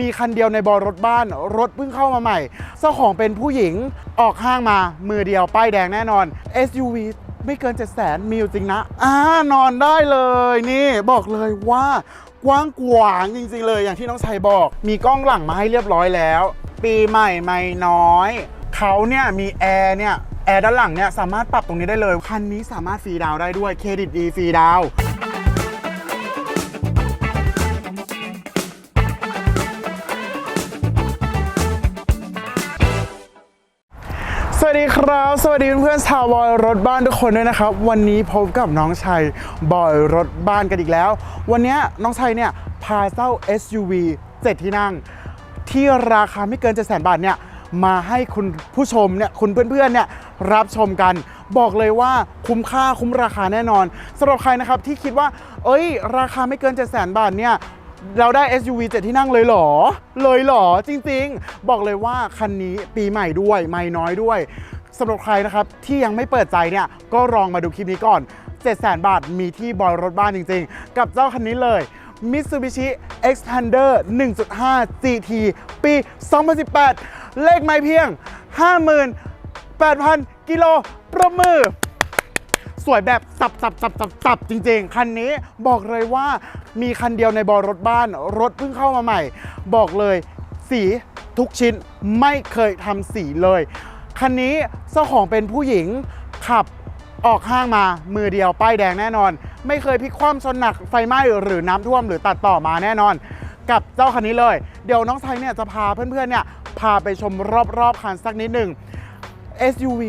มีคันเดียวในบอรถบ้าน รถเพิ่งเข้ามาใหม่ เจ้าของเป็นผู้หญิงออกห้างมามือเดียวป้ายแดงแน่นอน SUV ไม่เกิน7 0 0 0 0 มีอยู่จริงนะ อ่านอนได้เลยนี่ บอกเลยว่ากว้างกวางจริงๆเลยอย่างที่น้องชัยบอก มีกล้องหลังมาให้เรียบร้อยแล้ว ปีใหม่ไม่น้อย เขาเนี่ยมีแอร์เนี่ยแอร์ด้านหลังเนี่ยสามารถปรับตรงนี้ได้เลย คันนี้สามารถฟรีดาวได้ด้วยเครดิตดีฟรีดาว วัสดีครับ สวัสดีเพื่อนๆชาวบอยรถบ้านทุกคนด้วยนะครับ วันนี้พบกับน้องชัยบอยรถบ้านกันอีกแล้ว วันนี้น้องชัยเนี่ยพาเจ้า SUV 7 ที่นั่ง ที่ราคาไม่เกิน7 0 0 0 0บาทเนี่ยมาให้คุณผู้ชมเนี่ยคุณเพื่อนๆเนี่ยรับชมกัน บอกเลยว่าคุ้มค่าคุ้มราคาแน่นอนสำหรับใครนะครับที่คิดว่า เอ้ย ราคาไม่เกิน 7 0 0 0 0 0 บาทเนี่ย เราได้ SUV 7 ที่นั่งเลยเหรอ เลยเหรอ จริงๆ บอกเลยว่าคันนี้ปีใหม่ด้วย ไม่น้อยด้วยสำหรับใครนะครับ ที่ยังไม่เปิดใจเนี่ย ก็ลองมาดูคลิปนี้ก่อน 7 0 0 0 0 0 บาทมีที่บอยรถบ้านจริงๆ กับเจ้าคันนี้เลย Mitsubishi Xpander 1.5 GT ปี 2018 เลขไม่เพียง 58,000 กิโลประมือ สวยแบบสับสับสับสับสับจริง ๆ คันนี้บอกเลยว่ามีคันเดียวในบอรถบ้าน รถเพิ่งเข้ามาใหม่ บอกเลยสีทุกชิ้นไม่เคยทำสีเลย คันนี้เจ้าของเป็นผู้หญิงขับออกห้างมามือเดียวป้ายแดงแน่นอน ไม่เคยพลิกคว่ำชนหนักไฟไหม้หรือน้ำท่วมหรือตัดต่อมาแน่นอน กับเจ้าคันนี้เลย เดี๋ยวน้องไทยเนี่ยจะพาเพื่อนๆเนี่ยพาไปชมรอบๆคันสักนิดหนึ่ง SUV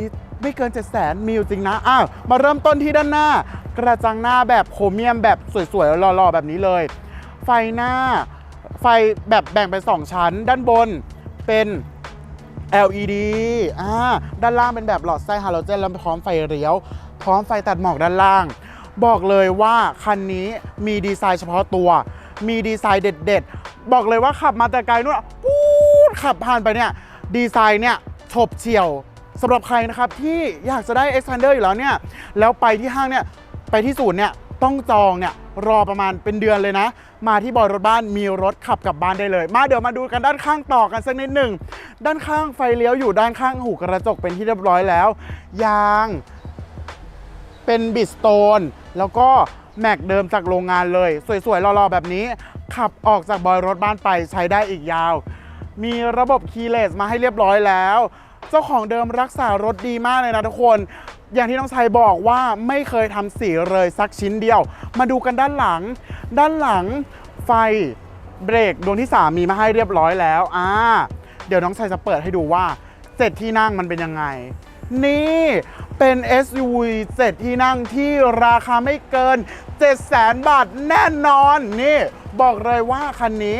ไม่เกิน7 0 0 0 0 มีอยู่จริงนะอ้าวมาเริ่มต้นที่ด้านหน้า กระจังหน้าแบบโครเมียมแบบสวยๆหล่อๆแบบนี้เลย ไฟหน้า ไฟแบบแบ่งเป็น 2 ชั้น ด้านบนเป็น LED อ่าด้านล่างเป็นแบบหลอดไส้ฮาโลเจนแล้วพร้อมไฟเลี้ยว พร้อมไฟตัดหมอกด้านล่าง บอกเลยว่าคันนี้มีดีไซน์เฉพาะตัว มีดีไซน์เด็ด ๆ บอกเลยว่าขับมาแต่ไกลนู่นปู๊ดขับผ่านไปเนี่ย ดีไซน์เนี่ยฉบเฉี่ยว สำหรับใครนะครับที่อยากจะได้ Xpander อยู่แล้วเนี่ยแล้วไปที่ห้างเนี่ยไปที่ศูนย์เนี่ยต้องจองเนี่ยรอประมาณเป็นเดือนเลยนะ มาที่บอยรถบ้านมีรถขับกลับบ้านได้เลย มาเดี๋ยวมาดูกันด้านข้างต่อกันสักนิดหนึ่งด้านข้างไฟเลี้ยวอยู่ด้านข้างหูกระจกเป็นที่เรียบร้อยแล้ว ยาง เป็นบิสโตนแล้วก็แม็กเดิมจากโรงงานเลย สวยๆรอๆแบบนี้ ขับออกจากบอยรถบ้านไปใช้ได้อีกยาว มีระบบคีย์เลสมาให้เรียบร้อยแล้ว เจ้าของเดิมรักษารถดีมากเลยนะทุกคน อย่างที่น้องชัยบอกว่าไม่เคยทำสีเลยสักชิ้นเดียว มาดูกันด้านหลัง ด้านหลังไฟเบรกดวงที่ 3 มีมาให้เรียบร้อยแล้วอ่าเดี๋ยวน้องชัยจะเปิดให้ดูว่าเจ็ดที่นั่งมันเป็นยังไง นี่เป็น SUV 7ที่นั่งที่ราคาไม่เกิน 7 0 0 0 0 0บาทแน่นอน นี่ บอกเลยว่าคันนี้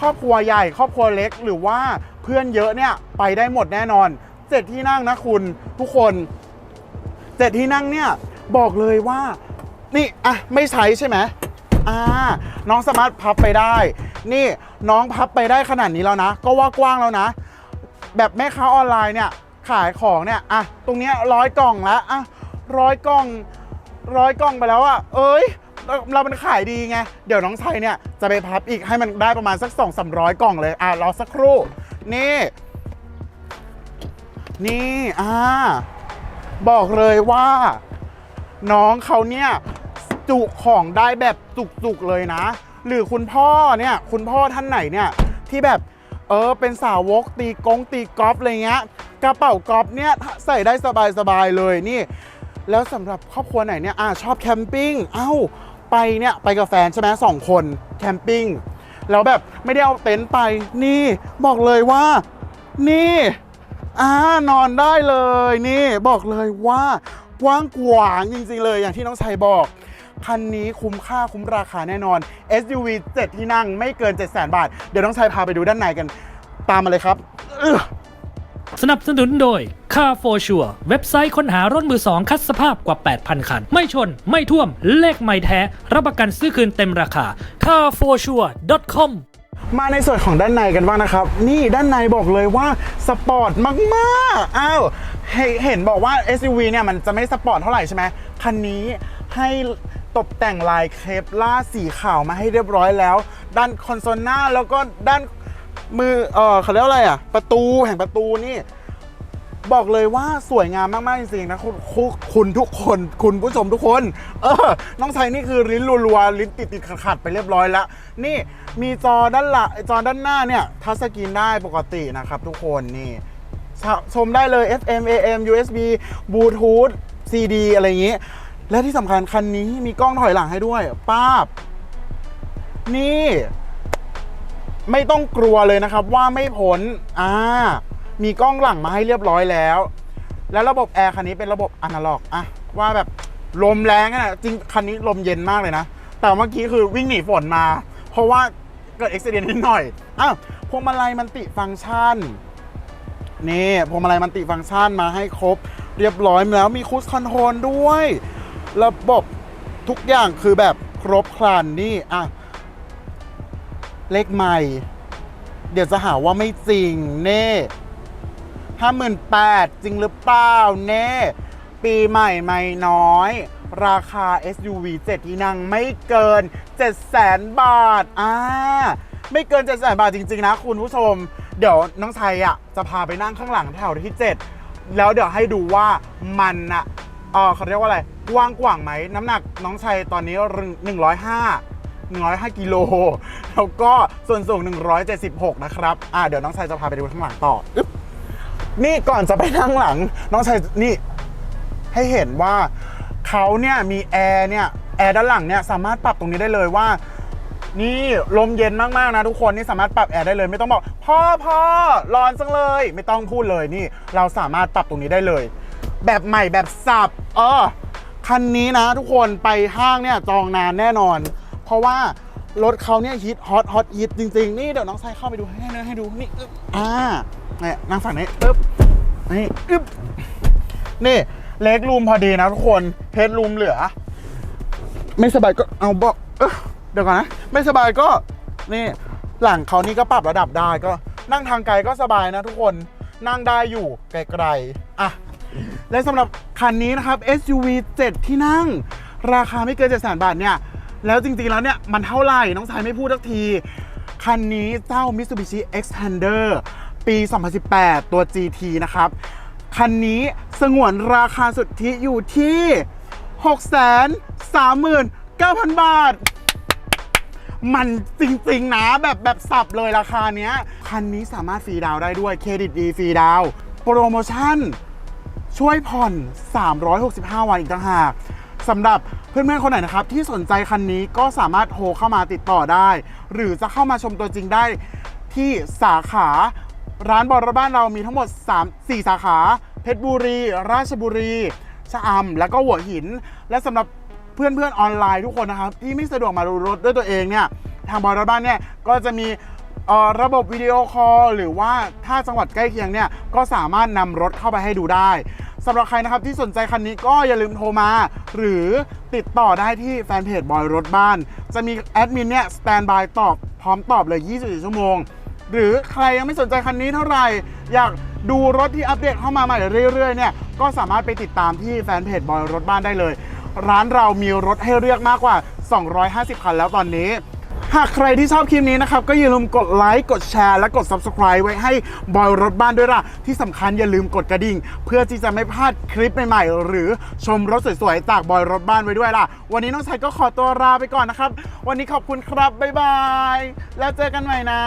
ครอบครัวใหญ่ ครอบครัวเล็กหรือว่า เพื่อนเยอะเนี่ยไปได้หมดแน่นอน7ที่นั่งนะคุณทุกคน7ที่นั่งเนี่ยบอกเลยว่า นี่อะไม่ใช้ใช่ไหมอ่าน้องสามารถพับไปได้ นี่น้องพับไปได้ขนาดนี้แล้วนะ ก็ว่ากว้างแล้วนะ แบบแม่ค้าออนไลน์เนี่ยขายของเนี่ยอะตรงเนี้ยร้อยกล่องแล้วอะร้อยกล่องร้อยกล่องไปแล้วอะเอ้ยเราเรามันขายดีไง เดี๋ยวน้องชัยเนี่ยจะไปพับอีกให้มันได้ประมาณสัก2 3 0 0 กล่องเลย อะรอสักครู่ นี่ นี่อ่าบอกเลยว่า น้องเขาเนี่ยจุของได้แบบจุกๆเลยนะ หรือคุณพ่อเนี่ย คุณพ่อท่านไหนเนี่ย ที่แบบเออเป็นสาวกตีกงตีกอล์ฟอะไรเงี้ยกระเป๋ากอล์ฟเนี่ยใส่ได้สบายๆเลยนี่ แล้วสำหรับครอบครัวไหนเนี่ยอ่าชอบแคมปิ้งเอ้าไปเนี่ยไปกับแฟนใช่ไหมสองคนแคมปิ้ง แล้วแบบไม่ได้เอาเต็นท์ไป นี่บอกเลยว่า นี่อ่านอนได้เลย นี่บอกเลยว่ากว้างกวางจริงๆเลยอย่างที่น้องชัยบอก คันนี้คุ้มค่าคุ้มราคาแน่นอน SUV 7 ที่นั่งไม่เกิน 7 0 0 0 0 0 บาท เดี๋ยวน้องชัยพาไปดูด้านในกัน ตามมาเลยครับ สนับสนุนโดย Car for Sure เว็บไซต์ค้นหารถมือสองคัดสภาพกว่า 8,000 คัน ไม่ชน ไม่ท่วม เลขไม่แท้ รับประกันซื้อคืนเต็มราคา carforsure.com มาในส่วนของด้านในกันบ้างนะครับ นี่ด้านในบอกเลยว่าสปอร์ตมากๆ อ้าว เห็นบอกว่า SUV เนี่ยมันจะไม่สปอร์ตเท่าไหร่ใช่ไหมคันนี้ให้ตกแต่งลายเคปล่าสีขาวมาให้เรียบร้อยแล้ว ด้านคอนโซลหน้าแล้วก็ด้านมือ เออเขาเรียกอะไรอะ ประตูแห่งประตูนี่ บอกเลยว่าสวยงามมากๆจริงๆนะคุณคุณคุณทุกคนคุณผู้ชมทุกคน เออ น้องชัยนี่คือลิ้นรัวๆลิ้นติดติดๆขัดๆไปเรียบร้อยแล้ว นี่มีจอด้านหลังจอด้านหน้าเนี่ยทัชสกรีนได้ปกตินะครับทุกคนนี่ชชมได้เลย FM AM USB Bluetooth CD อะไรอย่างนี้ และที่สำคัญคันนี้มีกล้องถอยหลังให้ด้วยป้าบ นี่ ไม่ต้องกลัวเลยนะครับว่าไม่พ้นอ่า มีกล้องหลังมาให้เรียบร้อยแล้ว แล้วระบบแอร์คันนี้เป็นระบบอนาล็อกอะว่าแบบลมแรงอะนะจริงคันนี้ลมเย็นมากเลยนะ แต่เมื่อกี้คือวิ่งหนีฝนมา เพราะว่าเกิดอุบิเหตุนิดหน่อยอ้าวพวงมาลัยมันติฟังก์ชันนี่พวงมาลัยมันติฟังก์ชันมาให้ครบ เรียบร้อยแล้วมีคูสคอนโทรลด้วย ระบบทุกอย่างคือแบบครบครันนี่อะเลขใหม่ เดี๋ยวจะหาว่าไม่จริงเน่ ห้าหมื่นแปดจริงหรือเปล่าเน่ปีใหม่ไม่น้อย ราคา SUV 7ที่นั่งไม่เกิน 7 0 0 0 0บาทอ่าไม่เกิน 7 0 0 0 0บาทจริง ๆ นะคุณผู้ชม เดี๋ยวน้องชัยอะจะพาไปนั่งข้างหลังแถวที่ 7 แล้วเดี๋ยวให้ดูว่ามันอะเออเขาเรียกว่าอะไรกว้างกว่างไหม น้ำหนักน้องชัยตอนนี้ 105 105กิโลแล้วก็ส่วนสูง 176 นะครับ อ่าเดี๋ยวน้องชัยจะพาไปดูข้างหลังต่ออึ๊บ นี่ก่อนจะไปนั่งหลัง น้องชัยนี่ให้เห็นว่าเขาเนี่ยมีแอร์เนี่ยแอร์ด้านหลังเนี่ยสามารถปรับตรงนี้ได้เลยว่า นี่ลมเย็นมากๆนะทุกคนนี่สามารถปรับแอร์ได้เลยไม่ต้องบอกพ่อพ่อร้อนจังเลย ไม่ต้องพูดเลยนี่ เราสามารถปรับตรงนี้ได้เลย แบบใหม่แบบสับเออคันนี้นะทุกคนไปห้างเนี่ยจองนานแน่นอน เพราะว่ารถเขาเนี่ยฮิตฮอตฮอตฮิตจริง ๆ นี่เดี๋ยวน้องชายเข้าไปดูให้นะให้ดูนี่อ่า นี่ยนั่งฝั่งนี้ปึ๊บนี่อึ๊บนี่เล็กรูมพอดีนะทุกคนเฮดรูมเหลือ ไม่สบายก็เอาเบอกเอ้อเดี๋ยวก่อนนะ ไม่สบายก็นี่หลังเขานี่ก็ปรับระดับได้ก็นั่งทางไกลก็สบายนะทุกคนนั่งได้อยู่ไกลๆอะและสำหรับคันนี้นะครับ SUV 7 ที่นั่ง ราคาไม่เกิน7 0 0 0 0บาทเนี่ย แล้วจริงๆแล้วเนี่ย มันเท่าไหร่ น้องสายไม่พูดสักที คันนี้เจ้า Mitsubishi Xpander ปี 2018 ตัว GT นะครับ คันนี้สงวนราคาสุทธิอยู่ที่ 639,000 บาท มันจริงๆนะแบบแบบสับเลยราคาเนี้ย คันนี้สามารถฟรีดาวได้ด้วยเครดิตดีฟรีดาวโปรโมชั่น ช่วยผ่อน 365 วันอีกต่างหากสำหรับเพื่อนๆคนไหนนะครับ ที่สนใจคันนี้ก็สามารถโทรเข้ามาติดต่อได้ หรือจะเข้ามาชมตัวจริงได้ที่สาขา ร้านบอลบ้านเรามีทั้งหมด 3 4 สาขา เพชรบุรี ราชบุรีชะอำแล้วก็หัวหิน และสำหรับเพื่อนๆออนไลน์ทุกคนนะครับ ที่ไม่สะดวกมาดูรถด้วยตัวเองเนี่ยทางบอลบ้านเนี่ยก็จะมีระบบวิดีโอคอลหรือว่าถ้าจังหวัดใกล้เคียงเนี่ยก็สามารถนำรถเข้าไปให้ดูได้สำหรับใครนะครับที่สนใจคันนี้ก็อย่าลืมโทรมา หรือติดต่อได้ที่แฟนเพจบอยรถบ้าน จะมีแอดมินเนี่ยสแตนบายตอบพร้อมตอบเลย 24 ชั่วโมง หรือใครยังไม่สนใจคันนี้เท่าไหร่ อยากดูรถที่อัปเดตเข้ามาใหม่เรื่อยๆเนี่ยก็สามารถไปติดตามที่แฟนเพจบอยรถบ้านได้เลย ร้านเรามีรถให้เลือกมากกว่า 250 คันแล้วตอนนี้ หากใครที่ชอบคลิปนี้นะครับ ก็อย่าลืมกดไลค์กดแชร์และกด Subscribe ไว้ให้บอยรถบ้านด้วยล่ะ ที่สำคัญอย่าลืมกดกระดิ่ง เพื่อที่จะไม่พลาดคลิปใหม่ๆ หรือชมรถสวยๆจากบอยรถบ้านไว้ด้วยล่ะ วันนี้น้องชายก็ขอตัวลาไปก่อนนะครับ วันนี้ขอบคุณครับบ๊ายบาย แล้วเจอกันใหม่นะ